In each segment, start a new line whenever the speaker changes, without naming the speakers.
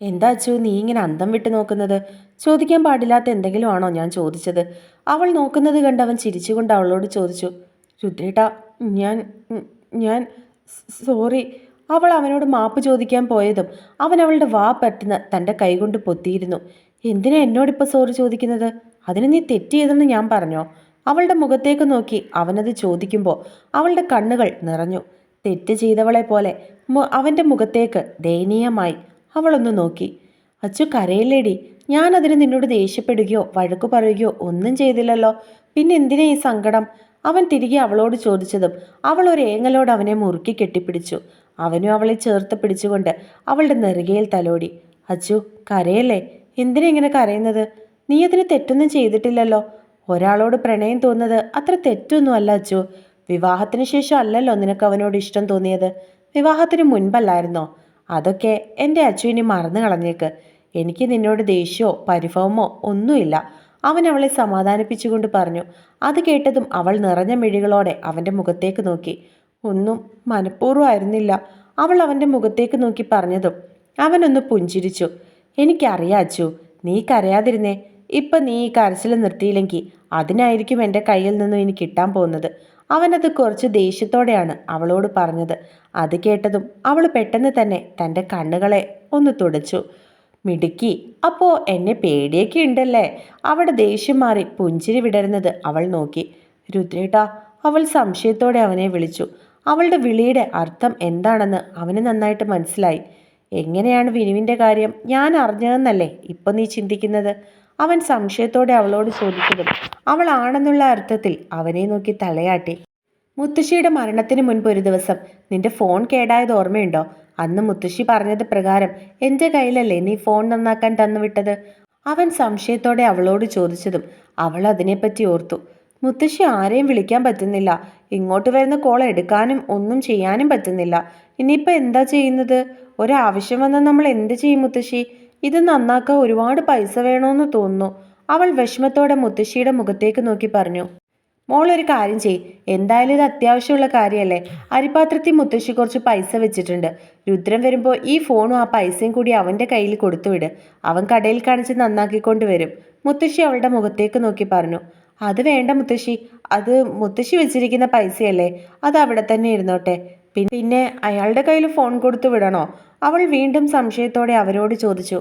എന്താ അച്ചു നീ ഇങ്ങനെ അന്തം വിട്ട് നോക്കുന്നത്? ചോദിക്കാൻ പാടില്ലാത്ത എന്തെങ്കിലും ആണോ ഞാൻ ചോദിച്ചത്? അവൾ നോക്കുന്നത് കണ്ട് അവൻ ചിരിച്ചുകൊണ്ട് അവളോട് ചോദിച്ചു രുദ്രേട്ട ഞാൻ ഞാൻ സോറി. അവൾ അവനോട് മാപ്പ് ചോദിക്കാൻ പോയതും അവൻ അവളുടെ വാ പറ്റുന്ന തന്റെ കൈകൊണ്ട് പൊത്തിയിരുന്നു. എന്തിനാ എന്നോടിപ്പോൾ സോറി ചോദിക്കുന്നത്? അതിന് നീ തെറ്റ് ഞാൻ പറഞ്ഞോ? അവളുടെ മുഖത്തേക്ക് നോക്കി അവനത് ചോദിക്കുമ്പോൾ അവളുടെ കണ്ണുകൾ നിറഞ്ഞു. തെറ്റ് ചെയ്തവളെ പോലെ അവന്റെ മുഖത്തേക്ക് ദയനീയമായി അവളൊന്ന് നോക്കി. അച്ചു കരയില്ലേടി ഞാനതിന് നിന്നോട് ദേഷ്യപ്പെടുകയോ വഴക്കു പറയുകയോ ഒന്നും ചെയ്തില്ലല്ലോ. പിന്നെ എന്തിനാ ഈ സങ്കടം? അവൻ തിരികെ അവളോട് ചോദിച്ചതും അവൾ ഒരു ഏങ്ങലോട് അവനെ മുറുക്കി കെട്ടിപ്പിടിച്ചു. അവനും അവളെ ചേർത്ത് പിടിച്ചുകൊണ്ട് അവളുടെ നെറുകയിൽ തലോടി. അച്ചു കരയല്ലേ? എന്തിനാ ഇങ്ങനെ കരയുന്നത്? നീ അതിന് തെറ്റൊന്നും ചെയ്തിട്ടില്ലല്ലോ. ഒരാളോട് പ്രണയം തോന്നുന്നത് അത്ര തെറ്റൊന്നും അല്ല അച്ചു. വിവാഹത്തിന് ശേഷം അല്ലല്ലോ നിനക്ക് അവനോട് ഇഷ്ടം തോന്നിയത്? വിവാഹത്തിന് മുൻപല്ലായിരുന്നോ? അതൊക്കെ എന്റെ അച്ചു ഇനി മറന്നു കളഞ്ഞേക്ക്. എനിക്ക് നിന്നോട് ദേഷ്യമോ പരിഭവമോ ഒന്നുമില്ല. അവൻ അവളെ സമാധാനിപ്പിച്ചുകൊണ്ട് പറഞ്ഞു. അത് കേട്ടതും അവൾ നിറഞ്ഞ മിഴികളോടെ അവന്റെ മുഖത്തേക്ക് നോക്കി. ഒന്നും മനഃപൂർവമായിരുന്നില്ല അവൾ അവന്റെ മുഖത്തേക്ക് നോക്കി പറഞ്ഞതും അവനൊന്ന് പുഞ്ചിരിച്ചു. എനിക്കറിയാം അച്ചു നീ കരയാതിരുന്നേ. ഇപ്പം നീ ഈ കരച്ചിൽ നിർത്തിയില്ലെങ്കിൽ അതിനായിരിക്കും എന്റെ കയ്യിൽ നിന്നും ഇനി കിട്ടാൻ പോകുന്നത്. അവനത് കുറച്ച് ദേഷ്യത്തോടെയാണ് അവളോട് പറഞ്ഞത്. അത് കേട്ടതും അവൾ പെട്ടെന്ന് തന്നെ തന്റെ കണ്ണുകളെ ഒന്ന് തുടച്ചു. മിടുക്കി അപ്പോൾ എന്നെ പേടിയൊക്കെ ഉണ്ടല്ലേ? അവിടെ ദേഷ്യം മാറി പുഞ്ചിരി വിടരുന്നത് അവൾ നോക്കി. രുദ്രേട്ടാ അവൾ സംശയത്തോടെ അവനെ വിളിച്ചു. അവളുടെ വിളിയുടെ അർത്ഥം എന്താണെന്ന് അവന് നന്നായിട്ട് മനസ്സിലായി. എങ്ങനെയാണ് വിനുവിന്റെ കാര്യം? ഞാൻ അറിഞ്ഞതെന്നല്ലേ ഇപ്പം നീ ചിന്തിക്കുന്നത്? അവൻ സംശയത്തോടെ അവളോട് ചോദിച്ചതും അവൾ ആണെന്നുള്ള അർത്ഥത്തിൽ അവനെ നോക്കി തലയാട്ടി. മുത്തശ്ശിയുടെ മരണത്തിന് മുൻപ് ഒരു ദിവസം നിന്റെ ഫോൺ കേടായത് ഓർമ്മയുണ്ടോ? അന്ന് മുത്തശ്ശി പറഞ്ഞത് പ്രകാരം എന്റെ കയ്യിലല്ലേ നീ ഫോൺ നന്നാക്കാൻ തന്നുവിട്ടത് അവൻ സംശയത്തോടെ അവളോട് ചോദിച്ചതും അവൾ അതിനെപ്പറ്റി ഓർത്തു. മുത്തശ്ശി ആരെയും വിളിക്കാൻ പറ്റുന്നില്ല. ഇങ്ങോട്ട് വരുന്ന കോൾ എടുക്കാനും ഒന്നും ചെയ്യാനും പറ്റുന്നില്ല. ഇനിയിപ്പോൾ എന്താ ചെയ്യുന്നത്? ഒരാവശ്യം വന്നാൽ നമ്മൾ എന്ത് ചെയ്യും മുത്തശ്ശി? ഇത് നന്നാക്കാൻ ഒരുപാട് പൈസ വേണമെന്ന് തോന്നുന്നു. അവൾ വിഷമത്തോടെ മുത്തശ്ശിയുടെ മുഖത്തേക്ക് നോക്കി പറഞ്ഞു. മോൾ ഒരു കാര്യം ചെയ് എന്തായാലും ഇത് അത്യാവശ്യമുള്ള കാര്യമല്ലേ അരിപാത്രത്തിൽ മുത്തശ്ശി കുറച്ച് പൈസ വെച്ചിട്ടുണ്ട്. രുദ്രൻ വരുമ്പോൾ ഈ ഫോണും ആ പൈസയും കൂടി അവന്റെ കയ്യിൽ കൊടുത്തുവിട് അവൻ കടയിൽ കാണിച്ച് നന്നാക്കിക്കൊണ്ട് വരും. മുത്തശ്ശി അവളുടെ മുഖത്തേക്ക് നോക്കി പറഞ്ഞു. അത് വേണ്ട മുത്തശ്ശി. അത് മുത്തശ്ശി വെച്ചിരിക്കുന്ന പൈസയല്ലേ? അത് അവിടെ തന്നെ ഇരുന്നോട്ടെ. പിന്നെ അയാളുടെ കയ്യിൽ ഫോൺ കൊടുത്തു വിടണോ? അവൾ വീണ്ടും സംശയത്തോടെ അവരോട് ചോദിച്ചു.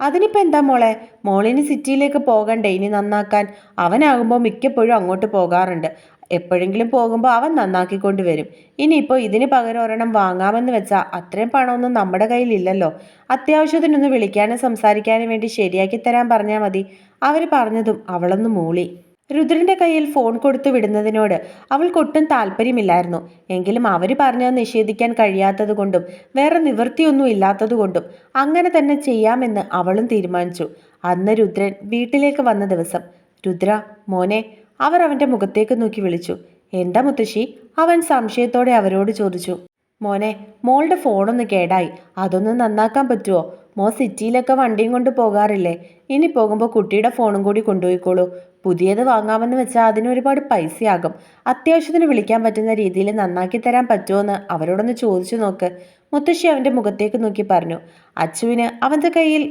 അതിനിപ്പോൾ എന്താ മോളെ? മോളിന് സിറ്റിയിലേക്ക് പോകണ്ടേ? ഇനി നന്നാക്കാൻ. അവനാകുമ്പോൾ മിക്കപ്പോഴും അങ്ങോട്ട് പോകാറുണ്ട്. എപ്പോഴെങ്കിലും പോകുമ്പോൾ അവൻ നന്നാക്കിക്കൊണ്ട് വരും. ഇനിയിപ്പോൾ ഇതിന് പകരം ഒരെണ്ണം വാങ്ങാമെന്ന് വെച്ചാൽ അത്രയും പണമൊന്നും നമ്മുടെ കയ്യിലില്ലല്ലോ. അത്യാവശ്യത്തിനൊന്ന് വിളിക്കാനും സംസാരിക്കാനും വേണ്ടി ശരിയാക്കി തരാൻ പറഞ്ഞാൽ മതി. അവർ പറഞ്ഞതും അവളൊന്ന് മൂളി. രുദ്രന്റെ കയ്യിൽ ഫോൺ കൊടുത്തു വിടുന്നതിനോട് അവൾക്കൊട്ടും താല്പര്യമില്ലായിരുന്നു. എങ്കിലും അവർ പറഞ്ഞത് നിഷേധിക്കാൻ കഴിയാത്തതുകൊണ്ടും വേറെ നിവൃത്തിയൊന്നും ഇല്ലാത്തതുകൊണ്ടും അങ്ങനെ തന്നെ ചെയ്യാമെന്ന് അവളും തീരുമാനിച്ചു. അന്ന് രുദ്രൻ വീട്ടിലേക്ക് വന്ന ദിവസം രുദ്ര മോനെ അവർ അവന്റെ മുഖത്തേക്ക് നോക്കി വിളിച്ചു. എന്താ മുത്തശ്ശി? അവൻ സംശയത്തോടെ അവരോട് ചോദിച്ചു. മോനെ മോളുടെ ഫോണൊന്ന് കേടായി. അതൊന്ന് നന്നാക്കാൻ പറ്റുമോ മോ സിറ്റിയിലൊക്കെ വണ്ടിയും കൊണ്ട് പോകാറില്ലേ? ഇനി പോകുമ്പോൾ കുട്ടിയുടെ ഫോണും കൂടി കൊണ്ടുപോയിക്കോളൂ. പുതിയത് വാങ്ങാമെന്ന് വെച്ചാൽ അതിന് ഒരുപാട് പൈസയാകും. അത്യാവശ്യത്തിന് വിളിക്കാൻ പറ്റുന്ന രീതിയിൽ നന്നാക്കി തരാൻ പറ്റുമോയെന്ന് അവരോടൊന്ന് ചോദിച്ചു നോക്ക്. മുത്തശ്ശി അവന്റെ മുഖത്തേക്ക് നോക്കി പറഞ്ഞു അച്ചുവിന് അവന്റെ കയ്യിൽ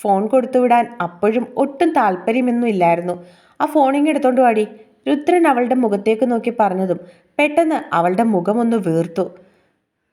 ഫോൺ കൊടുത്തുവിടാൻ അപ്പോഴും ഒട്ടും താല്പര്യമൊന്നും ഇല്ലായിരുന്നു. ആ ഫോണിങ് എടുത്തോണ്ട് വാടി. രുദ്രൻ അവളുടെ മുഖത്തേക്ക് നോക്കി പറഞ്ഞതും പെട്ടെന്ന് അവളുടെ മുഖമൊന്ന് വീർത്തു.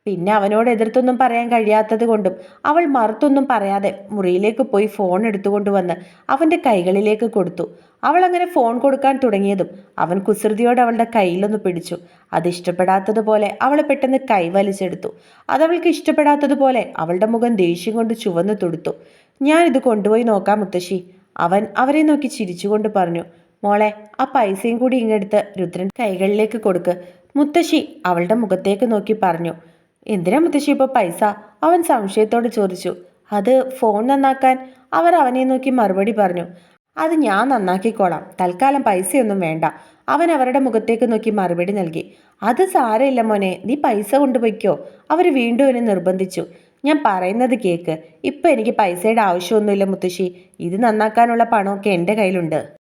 പിന്നെ അവനോട് എതിർത്തൊന്നും പറയാൻ കഴിയാത്തത് കൊണ്ടും അവൾ മറുത്തൊന്നും പറയാതെ മുറിയിലേക്ക് പോയി ഫോൺ എടുത്തുകൊണ്ട് വന്ന് അവന്റെ കൈകളിലേക്ക് കൊടുത്തു. അവൾ അങ്ങനെ ഫോൺ കൊടുക്കാൻ തുടങ്ങിയതും അവൻ കുസൃതിയോട് അവളുടെ കയ്യിലൊന്ന് പിടിച്ചു. അത് ഇഷ്ടപ്പെടാത്തതുപോലെ അവളെ പെട്ടെന്ന് കൈവലിച്ചെടുത്തു അതവൾക്ക് ഇഷ്ടപ്പെടാത്തതുപോലെ അവളുടെ മുഖം ദേഷ്യം കൊണ്ട് ചുവന്നു തുടുത്തു. ഞാൻ ഇത് കൊണ്ടുപോയി നോക്കാം മുത്തശ്ശി അവൻ അവരെ നോക്കി ചിരിച്ചുകൊണ്ട് പറഞ്ഞു. മോളെ ആ പൈസയും കൂടി ഇങ്ങെടുത്ത് രുദ്രൻ കൈകളിലേക്ക് കൊടുക്ക് മുത്തശ്ശി അവളുടെ മുഖത്തേക്ക് നോക്കി പറഞ്ഞു. എന്തിനാ മുത്തശ്ശി ഇപ്പോൾ പൈസ? അവൻ സംശയത്തോടെ ചോദിച്ചു. അത് ഫോൺ നന്നാക്കാൻ അവർ അവനെ നോക്കി മറുപടി പറഞ്ഞു. അത് ഞാൻ നന്നാക്കിക്കോളാം. തൽക്കാലം പൈസയൊന്നും വേണ്ട. അവൻ അവരുടെ മുഖത്തേക്ക് നോക്കി മറുപടി നൽകി. അത് സാരമില്ല മോനെ. നീ പൈസ കൊണ്ടുപോയിക്കോ. അവർ വീണ്ടും എന്നെ നിർബന്ധിച്ചു. ഞാൻ പറയുന്നത് കേക്ക്. ഇപ്പം എനിക്ക് പൈസയുടെ ആവശ്യമൊന്നുമില്ല മുത്തശ്ശി. ഇത് നന്നാക്കാനുള്ള പണമൊക്കെ എന്റെ കയ്യിലുണ്ട്.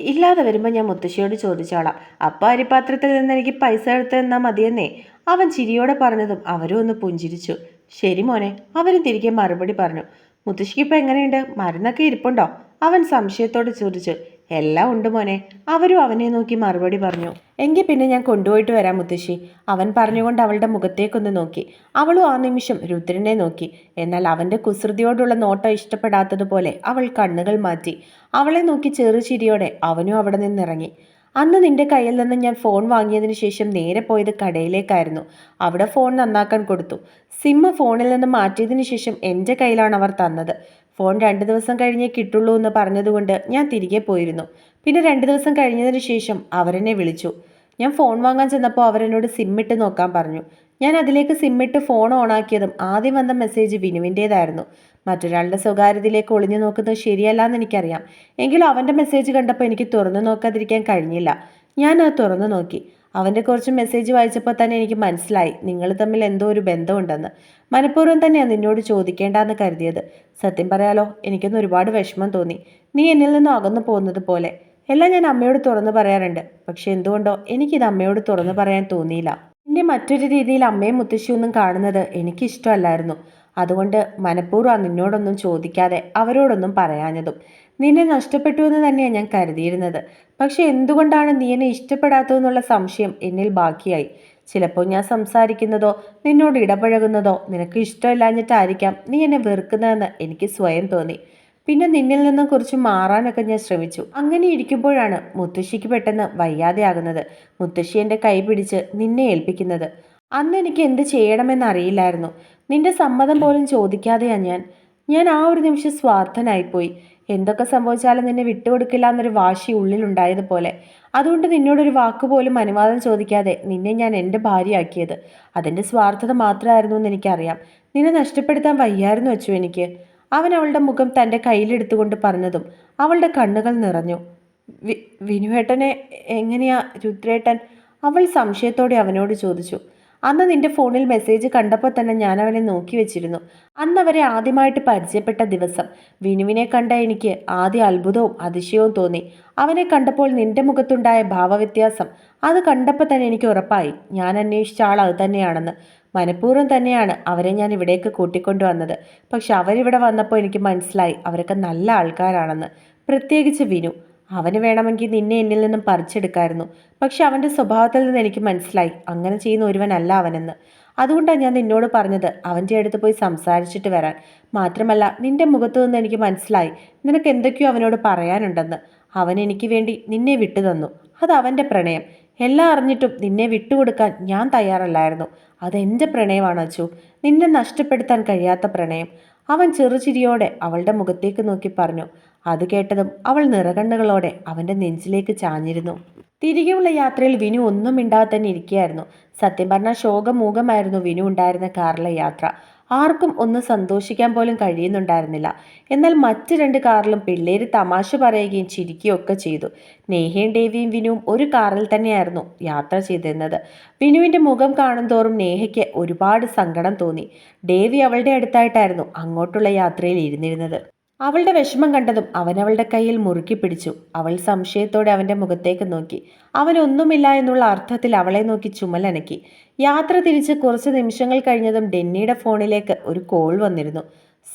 ഇല്ലാതെ വരുമ്പോൾ ഞാൻ മുത്തശ്ശിയോട് ചോദിച്ചോളാം. അപ്പം അരിപാത്രത്തിൽ നിന്ന് എനിക്ക് പൈസ എടുത്ത് തന്നാൽ മതിയെന്നേ. അവൻ ചിരിയോടെ പറഞ്ഞതും അവരും ഒന്ന് പുഞ്ചിരിച്ചു. ശരി മോനെ. അവരും തിരികെ മറുപടി പറഞ്ഞു. മുത്തശ്ശിക്ക് ഇപ്പം എങ്ങനെയുണ്ട്? മരുന്നൊക്കെ ഇരിപ്പുണ്ടോ? അവൻ സംശയത്തോട് ചോദിച്ചു. എല്ലാം ഉണ്ട് മോനെ. അവരും അവനെ നോക്കി മറുപടി പറഞ്ഞു. എങ്കിൽ പിന്നെ ഞാൻ കൊണ്ടുപോയിട്ട് വരാം മുത്തശ്ശി. അവൻ പറഞ്ഞുകൊണ്ട് അവളുടെ മുഖത്തേക്കൊന്ന് നോക്കി. അവളും ആ നിമിഷം രുദ്രനെ നോക്കി. എന്നാൽ അവന്റെ കുസൃതിയോടുള്ള നോട്ടം ഇഷ്ടപ്പെടാത്തതുപോലെ അവൾ കണ്ണുകൾ മാറ്റി. അവളെ നോക്കി ചെറുചിരിയോടെ അവനും അവിടെ നിന്നിറങ്ങി. അന്ന് നിന്റെ കയ്യിൽ നിന്ന് ഞാൻ ഫോൺ വാങ്ങിയതിന് ശേഷം നേരെ പോയത് കടയിലേക്കായിരുന്നു. അവിടെ ഫോൺ നന്നാക്കാൻ കൊടുത്തു. സിമ്മ് ഫോണിൽ നിന്ന് മാറ്റിയതിന് ശേഷം എന്റെ കയ്യിലാണ് അവർ തന്നത്. ഫോൺ രണ്ട് ദിവസം കഴിഞ്ഞേ കിട്ടുള്ളൂ എന്ന് പറഞ്ഞതുകൊണ്ട് ഞാൻ തിരികെ പോയിരുന്നു. പിന്നെ രണ്ട് ദിവസം കഴിഞ്ഞതിന് ശേഷം അവരെന്നെ വിളിച്ചു. ഞാൻ ഫോൺ വാങ്ങാൻ ചെന്നപ്പോൾ അവരെന്നോട് സിമ്മിട്ട് നോക്കാൻ പറഞ്ഞു. ഞാൻ അതിലേക്ക് സിമ്മിട്ട് ഫോൺ ഓണാക്കിയതും ആദ്യം വന്ന മെസ്സേജ് വിനുവിന്റേതായിരുന്നു. മറ്റൊരാളുടെ സ്വകാര്യതയിലേക്ക് ഒളിഞ്ഞു നോക്കുന്നത് ശരിയല്ല എന്ന് എനിക്കറിയാം. എങ്കിലും അവന്റെ മെസ്സേജ് കണ്ടപ്പോൾ എനിക്ക് തുറന്നു നോക്കാതിരിക്കാൻ കഴിഞ്ഞില്ല. ഞാൻ അത് തുറന്നു നോക്കി. അവന്റെ കുറച്ച് മെസ്സേജ് വായിച്ചപ്പോൾ തന്നെ എനിക്ക് മനസ്സിലായി. നിങ്ങൾ തമ്മിൽ എന്തോ ഒരു ബന്ധമുണ്ടെന്ന്. മനഃപൂർവം തന്നെയാണ് നിന്നോട് ചോദിക്കേണ്ടെന്ന് കരുതിയത്. സത്യം പറയാലോ എനിക്കൊന്ന് ഒരുപാട് വിഷമം തോന്നി. നീ എന്നിൽ നിന്നും അകന്നു പോകുന്നത് പോലെ. എല്ലാം ഞാൻ അമ്മയോട് തുറന്നു പറയാറുണ്ട്. പക്ഷെ എന്തുകൊണ്ടോ എനിക്കിത് അമ്മയോട് തുറന്നു പറയാൻ തോന്നിയില്ല. എന്നെ മറ്റൊരു രീതിയിൽ അമ്മയും മുത്തശ്ശിയൊന്നും കാണുന്നത് എനിക്കിഷ്ടമല്ലായിരുന്നു. അതുകൊണ്ട് മനഃപൂർവം നിന്നോടൊന്നും ചോദിക്കാതെ അവരോടൊന്നും പറയാഞ്ഞതും നിന്നെ നഷ്ടപ്പെട്ടു എന്ന് തന്നെയാണ് ഞാൻ കരുതിയിരുന്നത്. പക്ഷെ എന്തുകൊണ്ടാണ് നീ എന്നെ ഇഷ്ടപ്പെടാത്തതെന്നുള്ള സംശയം എന്നിൽ ബാക്കിയായി. ചിലപ്പോൾ ഞാൻ സംസാരിക്കുന്നതോ നിന്നോട് ഇടപഴകുന്നതോ നിനക്ക് ഇഷ്ടമില്ലാഞ്ഞിട്ടായിരിക്കാം നീ എന്നെ വെറുക്കുന്നതെന്ന് എനിക്ക് സ്വയം തോന്നി. പിന്നെ നിന്നിൽ നിന്നും കുറച്ച് മാറാനൊക്കെ ഞാൻ ശ്രമിച്ചു. അങ്ങനെ ഇരിക്കുമ്പോഴാണ് മുത്തശ്ശിക്ക് പെട്ടെന്ന് വയ്യാതെയാകുന്നത്. മുത്തശ്ശി എന്റെ കൈ പിടിച്ച് നിന്നെ ഏൽപ്പിക്കുന്നത്. അന്ന് എനിക്ക് എന്ത് ചെയ്യണമെന്നറിയില്ലായിരുന്നു നിന്റെ സമ്മതം പോലും ചോദിക്കാതെയാ ഞാൻ. ഞാൻ ആ ഒരു നിമിഷം സ്വാർത്ഥനായിപ്പോയി. എന്തൊക്കെ സംഭവിച്ചാലും നിന്നെ വിട്ടുകൊടുക്കില്ല എന്നൊരു വാശി ഉള്ളിലുണ്ടായതുപോലെ. അതുകൊണ്ട് നിന്നോടൊരു വാക്കുപോലും അനുവാദം ചോദിക്കാതെ നിന്നെ ഞാൻ എന്റെ ഭാര്യയാക്കിയത്. അതിന്റെ സ്വാർത്ഥത മാത്രമായിരുന്നു എന്ന് എനിക്കറിയാം. നിന്നെ നഷ്ടപ്പെടുത്താൻ വയ്യായിരുന്നു വെച്ചു എനിക്ക്. അവൻ അവളുടെ മുഖം തന്റെ കയ്യിലെടുത്തുകൊണ്ട് പറഞ്ഞതും അവളുടെ കണ്ണുകൾ നിറഞ്ഞു. വി വിനുവേട്ടനെ എങ്ങനെയാ രുദ്രേട്ടൻ? അവൾ സംശയത്തോടെ അവനോട് ചോദിച്ചു. അന്ന് നിന്റെ ഫോണിൽ മെസ്സേജ് കണ്ടപ്പോൾ തന്നെ ഞാൻ അവനെ നോക്കി വെച്ചിരുന്നു. അന്ന് അവരെ ആദ്യമായിട്ട് പരിചയപ്പെട്ട ദിവസം വിനുവിനെ കണ്ട എനിക്ക് ആദ്യ അത്ഭുതവും അതിശയവും തോന്നി. അവനെ കണ്ടപ്പോൾ നിന്റെ മുഖത്തുണ്ടായ ഭാവവ്യത്യാസം അത് കണ്ടപ്പോൾ തന്നെ എനിക്ക് ഉറപ്പായി. ഞാൻ അന്വേഷിച്ച ആൾ അത് തന്നെയാണെന്ന്. മനഃപൂർവം തന്നെയാണ് അവരെ ഞാൻ ഇവിടേക്ക് കൂട്ടിക്കൊണ്ടുവന്നത് പക്ഷെ അവരിവിടെ വന്നപ്പോൾ എനിക്ക് മനസ്സിലായി അവരൊക്കെ നല്ല ആൾക്കാരാണെന്ന്. പ്രത്യേകിച്ച് വിനു. അവന് വേണമെങ്കിൽ നിന്നെ എന്നിൽ നിന്നും പറിച്ചെടുക്കായിരുന്നു. പക്ഷെ അവന്റെ സ്വഭാവത്തിൽ നിന്ന് എനിക്ക് മനസ്സിലായി. അങ്ങനെ ചെയ്യുന്ന ഒരുവനല്ല അവനെന്ന്. അതുകൊണ്ടാണ് ഞാൻ നിന്നോട് പറഞ്ഞത് അവന്റെ അടുത്ത് പോയി സംസാരിച്ചിട്ട് വരാൻ. മാത്രമല്ല നിന്റെ മുഖത്തു നിന്ന് എനിക്ക് മനസ്സിലായി. നിനക്ക് എന്തൊക്കെയോ അവനോട് പറയാനുണ്ടെന്ന്. അവൻ എനിക്ക് വേണ്ടി നിന്നെ വിട്ടു തന്നു. അത് അവന്റെ പ്രണയം. എല്ലാം അറിഞ്ഞിട്ടും നിന്നെ വിട്ടുകൊടുക്കാൻ ഞാൻ തയ്യാറല്ലായിരുന്നു. അതെന്റെ പ്രണയമാണ് അച്ചു. നിന്നെ നഷ്ടപ്പെടുത്താൻ കഴിയാത്ത പ്രണയം. അവൻ ചെറുചിരിയോടെ അവളുടെ മുഖത്തേക്ക് നോക്കി പറഞ്ഞു. അത് കേട്ടതും അവൾ നിറകണ്ണുകളോടെ അവന്റെ നെഞ്ചിലേക്ക് ചാഞ്ഞിരുന്നു. തിരികെയുള്ള യാത്രയിൽ വിനു ഒന്നും മിണ്ടാതെ തന്നെ ഇരിക്കുകയായിരുന്നു. സത്യം പറഞ്ഞാൽ ശോകമൂകമായിരുന്നു വിനു ഉണ്ടായിരുന്ന കാറിലെ യാത്ര. ആർക്കും ഒന്ന് സന്തോഷിക്കാൻ പോലും കഴിയുന്നുണ്ടായിരുന്നില്ല. എന്നാൽ മറ്റ് രണ്ട് കാറിലും പിള്ളേര് തമാശ പറയുകയും ചിരിക്കുകയും ഒക്കെ ചെയ്തു. നേഹയും ദേവിയും വിനുവും ഒരു കാറിൽ തന്നെയായിരുന്നു യാത്ര ചെയ്തിരുന്നത്. വിനുവിന്റെ മുഖം കാണുന്തോറും നേഹയ്ക്ക് ഒരുപാട് സങ്കടം തോന്നി. ദേവി അവളുടെ അടുത്തായിട്ടായിരുന്നു അങ്ങോട്ടുള്ള യാത്രയിൽ ഇരുന്നിരുന്നത്. അവളുടെ വിഷമം കണ്ടതും അവൻ അവളുടെ കയ്യിൽ മുറുക്കി പിടിച്ചു. അവൾ സംശയത്തോടെ അവന്റെ മുഖത്തേക്ക് നോക്കി. അവനൊന്നുമില്ല എന്നുള്ള അർത്ഥത്തിൽ അവളെ നോക്കി ചുമലനക്കി. യാത്ര തിരിച്ച് കുറച്ച് നിമിഷങ്ങൾ കഴിഞ്ഞതും ഡെന്നിയുടെ ഫോണിലേക്ക് ഒരു കോൾ വന്നിരുന്നു.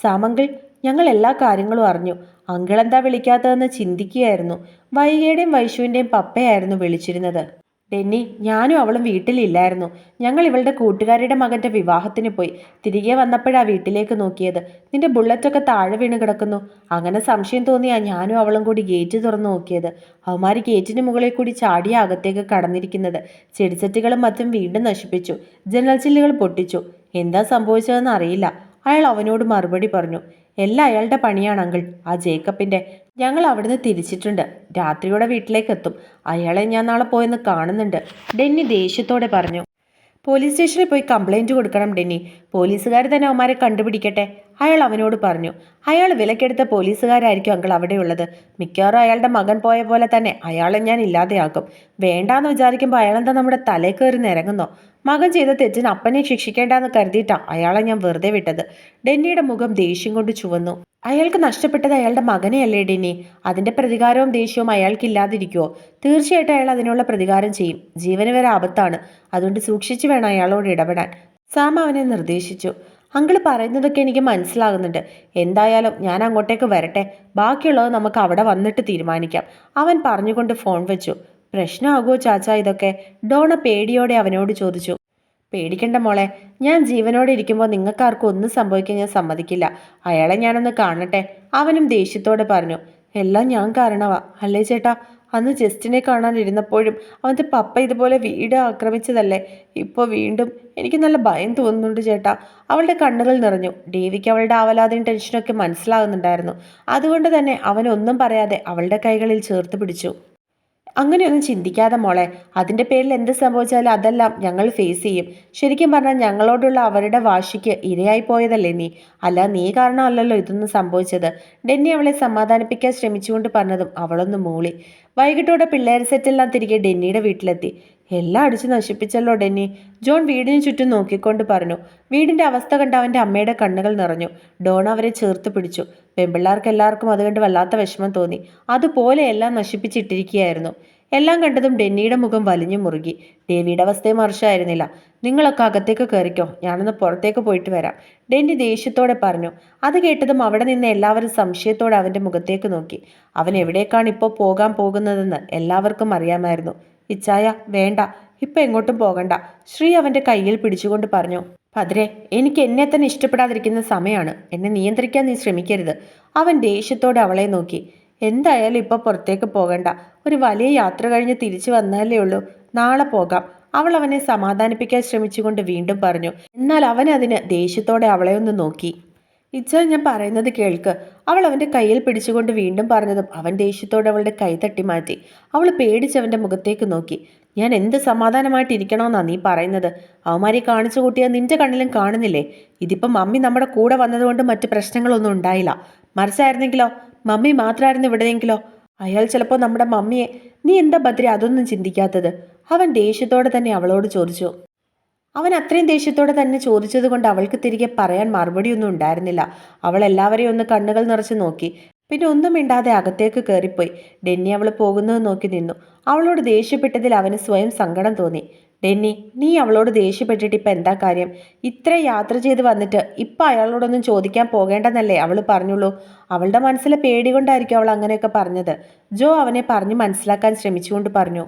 സമങ്കിൾ ഞങ്ങൾ എല്ലാ കാര്യങ്ങളും അറിഞ്ഞു. അങ്കിളെന്താ വിളിക്കാത്തതെന്ന് ചിന്തിക്കുകയായിരുന്നു. വൈകയുടെയും വൈശുവിന്റെയും പപ്പയായിരുന്നു വിളിച്ചിരുന്നത്. ഡെന്നി ഞാനും അവളും വീട്ടിലില്ലായിരുന്നു. ഞങ്ങൾ ഇവളുടെ കൂട്ടുകാരിയുടെ മകന്റെ വിവാഹത്തിന് പോയി. തിരികെ വന്നപ്പോഴാ വീട്ടിലേക്ക് നോക്കിയത്. നിന്റെ ബുള്ളറ്റൊക്കെ താഴെ വീണ് കിടക്കുന്നു. അങ്ങനെ സംശയം തോന്നിയാ ഞാനും അവളും കൂടി ഗേറ്റ് തുറന്നു നോക്കിയത്. അവന്മാർ ഗേറ്റിന് മുകളിൽ കൂടി ചാടിയ അകത്തേക്ക് കടന്നിരിക്കുന്നത്. ചെടിച്ചട്ടികളും മറ്റും വീണ്ടും നശിപ്പിച്ചു. ജനൽ ചില്ലുകൾ പൊട്ടിച്ചു. എന്താ സംഭവിച്ചതെന്ന് അറിയില്ല. അയാൾ അവനോട് മറുപടി പറഞ്ഞു. എല്ലാം അയാളുടെ പണിയാണ് അങ്കിൾ. ആ ജേക്കബിന്റെ ഞങ്ങൾ അവിടുന്ന് തിരിച്ചിട്ടുണ്ട്. രാത്രിയോടെ വീട്ടിലേക്ക് എത്തും അയാളെ ഞാൻ നാളെ പോയെന്ന് കാണുന്നുണ്ട്. ഡെന്നി ദേഷ്യത്തോടെ പറഞ്ഞു. പോലീസ് സ്റ്റേഷനിൽ പോയി കംപ്ലൈന്റ് കൊടുക്കണം ഡെന്നി. പോലീസുകാർ തന്നെ അവന്മാരെ കണ്ടുപിടിക്കട്ടെ. അയാൾ അവനോട് പറഞ്ഞു അയാൾ വിലക്കെടുത്ത പോലീസുകാരായിരിക്കും അങ്കിൾ അവിടെയുള്ളത്. മിക്കവാറും അയാളുടെ മകൻ പോയ പോലെ തന്നെ അയാളെ ഞാൻ ഇല്ലാതെയാക്കും. വേണ്ടാന്ന് വിചാരിക്കുമ്പോൾ അയാളെന്താ നമ്മുടെ തലേ കയറി നിരങ്ങുന്നോ? മകൻ ചെയ്ത തെറ്റിന് അപ്പനെ ശിക്ഷിക്കേണ്ടെന്ന് കരുതിയിട്ടാണ് അയാളെ ഞാൻ വെറുതെ വിട്ടത്. ഡെന്നിയുടെ മുഖം ദേഷ്യം കൊണ്ട് ചുവന്നു. അയാൾക്ക് നഷ്ടപ്പെട്ടത് അയാളുടെ മകനെയല്ലേ ഡെന്നി? അതിന്റെ പ്രതികാരവും ദേഷ്യവും അയാൾക്ക് ഇല്ലാതിരിക്കുമോ തീർച്ചയായിട്ടും അയാൾ അതിനുള്ള പ്രതികാരം ചെയ്യും. ജീവന് വരെ ആപത്താണ്. അതുകൊണ്ട് സൂക്ഷിച്ചു വേണം അയാളോട് ഇടപെടാൻ. സാം അവനെ നിർദ്ദേശിച്ചു. അങ്കിൾ പറയുന്നതൊക്കെ എനിക്ക് മനസ്സിലാകുന്നുണ്ട്. എന്തായാലും ഞാൻ അങ്ങോട്ടേക്ക് വരട്ടെ. ബാക്കിയുള്ളത് നമുക്ക് അവിടെ വന്നിട്ട് തീരുമാനിക്കാം. അവൻ പറഞ്ഞുകൊണ്ട് ഫോൺ വെച്ചു. പ്രശ്നമാകുമോ ചാച്ച ഇതൊക്കെ? ഡോണ പേടിയോടെ അവനോട് ചോദിച്ചു. പേടിക്കണ്ട മോളെ ഞാൻ ജീവനോടെ ഇരിക്കുമ്പോൾ നിങ്ങൾക്കാർക്കും ഒന്നും സംഭവിക്കാൻ ഞാൻ സമ്മതിക്കില്ല. അയാളെ ഞാനൊന്ന് കാണട്ടെ? അവനും ദേഷ്യത്തോടെ പറഞ്ഞു. എല്ലാം ഞാൻ കാരണവാ. അല്ലേ ചേട്ടാ? അന്ന് ജസ്റ്റിനെ കാണാനിരുന്നപ്പോഴും അവന്റെ പപ്പ ഇതുപോലെ വീട് ആക്രമിച്ചതല്ലേ? ഇപ്പോൾ വീണ്ടും എനിക്ക് നല്ല ഭയം തോന്നുന്നുണ്ട് ചേട്ടാ. അവളുടെ കണ്ണുകൾ നിറഞ്ഞു. ദേവിക്ക് അവളുടെ ആവലാതിയും ടെൻഷനൊക്കെ മനസ്സിലാകുന്നുണ്ടായിരുന്നു. അതുകൊണ്ട് തന്നെ അവനൊന്നും പറയാതെ അവളുടെ കൈകളിൽ ചേർത്ത് പിടിച്ചു. അങ്ങനെയൊന്നും ചിന്തിക്കാതെ മോളെ. അതിന്റെ പേരിൽ എന്ത് സംഭവിച്ചാലും അതെല്ലാം ഞങ്ങൾ ഫേസ് ചെയ്യും. ശരിക്കും പറഞ്ഞാൽ ഞങ്ങളോടുള്ള അവരുടെ വാശിക്ക് ഇരയായി പോയതല്ലേ നീ? അല്ല നീ കാരണമല്ലല്ലോ ഇതൊന്നും സംഭവിച്ചത്. ഡെന്നി അവളെ സമാധാനിപ്പിക്കാൻ ശ്രമിച്ചുകൊണ്ട് പറഞ്ഞതും അവളൊന്ന് മൂളി. വൈകിട്ടോടെ പിള്ളേർ സെറ്റെല്ലാം തിരികെ ഡെന്നിയുടെ വീട്ടിലെത്തി. എല്ലാം അടിച്ചു നശിപ്പിച്ചല്ലോ ഡെന്നി. ജോൺ വീടിന് ചുറ്റും നോക്കിക്കൊണ്ട് പറഞ്ഞു. വീടിന്റെ അവസ്ഥ കണ്ട് അവന്റെ അമ്മയുടെ കണ്ണുകൾ നിറഞ്ഞു. ഡോൺ അവരെ ചേർത്ത് പിടിച്ചു. പെമ്പിള്ളാർക്ക് എല്ലാവർക്കും അത് കണ്ട് വല്ലാത്ത വിഷമം തോന്നി. അതുപോലെ എല്ലാം നശിപ്പിച്ചിട്ടിരിക്കുകയായിരുന്നു. എല്ലാം കണ്ടതും ഡെന്നിയുടെ മുഖം വലിഞ്ഞു മുറുകി. ദേവിയുടെ അവസ്ഥയും മറിച്ചായിരുന്നില്ല. നിങ്ങളൊക്കെ അകത്തേക്ക് കയറിക്കോ. ഞാനൊന്ന് പുറത്തേക്ക് പോയിട്ട് വരാം. ഡെന്നി ദേഷ്യത്തോടെ പറഞ്ഞു. അത് കേട്ടതും അവിടെ നിന്ന് എല്ലാവരും സംശയത്തോടെ അവന്റെ മുഖത്തേക്ക് നോക്കി. അവൻ എവിടേക്കാണ് ഇപ്പോൾ പോകാൻ പോകുന്നതെന്ന് എല്ലാവർക്കും അറിയാമായിരുന്നു. ഇച്ചായ വേണ്ട ഇപ്പൊ എങ്ങോട്ടും പോകണ്ട. ശ്രീ അവന്റെ കയ്യിൽ പിടിച്ചുകൊണ്ട് പറഞ്ഞു പതിരെ എനിക്ക് എന്നെ തന്നെ ഇഷ്ടപ്പെടാതിരിക്കുന്ന സമയമാണ് എന്നെ നിയന്ത്രിക്കാൻ നീ ശ്രമിക്കരുത്. അവൻ ദേഷ്യത്തോടെ അവളെ നോക്കി. എന്തായാലും ഇപ്പൊ പുറത്തേക്ക് പോകണ്ട. ഒരു വലിയ യാത്ര കഴിഞ്ഞ് തിരിച്ചു വന്നാലേ ഉള്ളൂ. നാളെ പോകാം. അവൾ അവനെ സമാധാനിപ്പിക്കാൻ ശ്രമിച്ചുകൊണ്ട് വീണ്ടും പറഞ്ഞു. എന്നാൽ അവൻ അതിന് ദേഷ്യത്തോടെ അവളെ ഒന്ന് നോക്കി. ഇച്ച ഞാൻ പറയുന്നത് കേൾക്ക്. അവൾ അവന്റെ കയ്യിൽ പിടിച്ചുകൊണ്ട് വീണ്ടും പറഞ്ഞതും അവൻ ദേഷ്യത്തോടെ അവളുടെ കൈ തട്ടി മാറ്റി. അവൾ പേടിച്ച് അവന്റെ മുഖത്തേക്ക് നോക്കി. ഞാൻ എന്ത് സമാധാനമായിട്ടിരിക്കണമെന്നാണ് നീ പറയുന്നത്? അവന്മാരെ കാണിച്ചു കൂട്ടിയാൽ നിന്റെ കണ്ണിലും കാണുന്നില്ലേ? ഇതിപ്പം മമ്മി നമ്മുടെ കൂടെ വന്നതുകൊണ്ട് മറ്റ് പ്രശ്നങ്ങളൊന്നും ഉണ്ടായില്ല. മറിച്ചായിരുന്നെങ്കിലോ? മമ്മി മാത്രമായിരുന്നു ഇവിടെയെങ്കിലോ? അയാൾ ചിലപ്പോൾ നമ്മുടെ മമ്മിയെ നീ എന്താ ഭദ്ര അതൊന്നും ചിന്തിക്കാത്തത്? അവൻ ദേഷ്യത്തോടെ തന്നെ അവളോട് ചോദിച്ചു. അവൻ അത്രയും ദേഷ്യത്തോടെ തന്നെ ചോദിച്ചതുകൊണ്ട് അവൾക്ക് തിരികെ പറയാൻ മറുപടിയൊന്നും ഉണ്ടായിരുന്നില്ല. അവൾ എല്ലാവരെയും ഒന്ന് കണ്ണുകൾ നിറച്ച് നോക്കി. പിന്നെ ഒന്നും മിണ്ടാതെ അകത്തേക്ക് കയറിപ്പോയി. ഡെന്നി അവൾ പോകുന്നത് നോക്കി നിന്നു. അവളോട് ദേഷ്യപ്പെട്ടതിൽ അവന് സ്വയം സങ്കടം തോന്നി. ഡെന്നി നീ അവളോട് ദേഷ്യപ്പെട്ടിട്ട് ഇപ്പം എന്താ കാര്യം? ഇത്ര യാത്ര ചെയ്ത് വന്നിട്ട് ഇപ്പം അയാളോടൊന്നും ചോദിക്കാൻ പോകേണ്ടെന്നല്ലേ അവൾ പറഞ്ഞുള്ളൂ? അവളുടെ മനസ്സിലെ പേടി കൊണ്ടായിരിക്കും അവൾ അങ്ങനെയൊക്കെ പറഞ്ഞത്. ജോ അവനെ പറഞ്ഞ് മനസ്സിലാക്കാൻ ശ്രമിച്ചുകൊണ്ട് പറഞ്ഞു.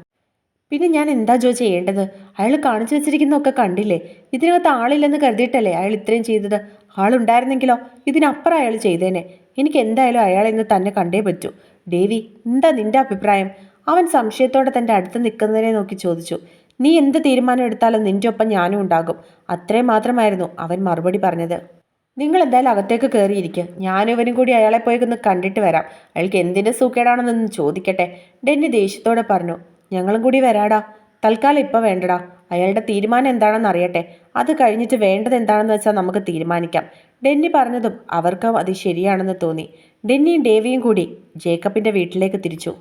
പിന്നെ ഞാൻ എന്താ ജോ ചെയ്യേണ്ടത്? അയാൾ കാണിച്ചു വെച്ചിരിക്കുന്നതൊക്കെ കണ്ടില്ലേ? ഇതിനകത്ത് ആളില്ലെന്ന് കരുതിയിട്ടല്ലേ അയാൾ ഇത്രയും ചെയ്തത്? ആളുണ്ടായിരുന്നെങ്കിലോ? ഇതിനപ്പുറം അയാൾ ചെയ്തേനെ. എനിക്ക് എന്തായാലും അയാളെ ഇന്ന് തന്നെ കണ്ടേ പറ്റൂ. ദേവി എന്താ നിന്റെ അഭിപ്രായം? അവൻ സംശയത്തോടെ തന്റെ അടുത്ത് നിൽക്കുന്നതിനെ നോക്കി ചോദിച്ചു. നീ എന്ത് തീരുമാനം എടുത്താലും നിന്റെ ഒപ്പം ഞാനും ഉണ്ടാകും. അത്രയും മാത്രമായിരുന്നു അവൻ മറുപടി പറഞ്ഞത്. നിങ്ങൾ എന്തായാലും അകത്തേക്ക് കയറിയിരിക്കുക ഇവനും കൂടി അയാളെ പോയി ഒന്ന് കണ്ടിട്ട് വരാം. അയാൾക്ക് എന്തിന്റെ സൂക്കേടാണെന്നൊന്ന് ചോദിക്കട്ടെ? ഡെന്നി ദേഷ്യത്തോടെ പറഞ്ഞു. ഞങ്ങളും കൂടി വരാടാ. തൽക്കാലം ഇപ്പം വേണ്ടടാ. അയാളുടെ തീരുമാനം എന്താണെന്ന് അറിയട്ടെ. അത് കഴിഞ്ഞിട്ട് വേണ്ടത് എന്താണെന്ന് വെച്ചാൽ നമുക്ക് തീരുമാനിക്കാം. ഡെന്നി പറഞ്ഞതും അവർക്കും അത് ശരിയാണെന്ന് തോന്നി. ഡെന്നിയും ഡേവിയും കൂടി ജേക്കബിന്റെ വീട്ടിലേക്ക് തിരിച്ചു.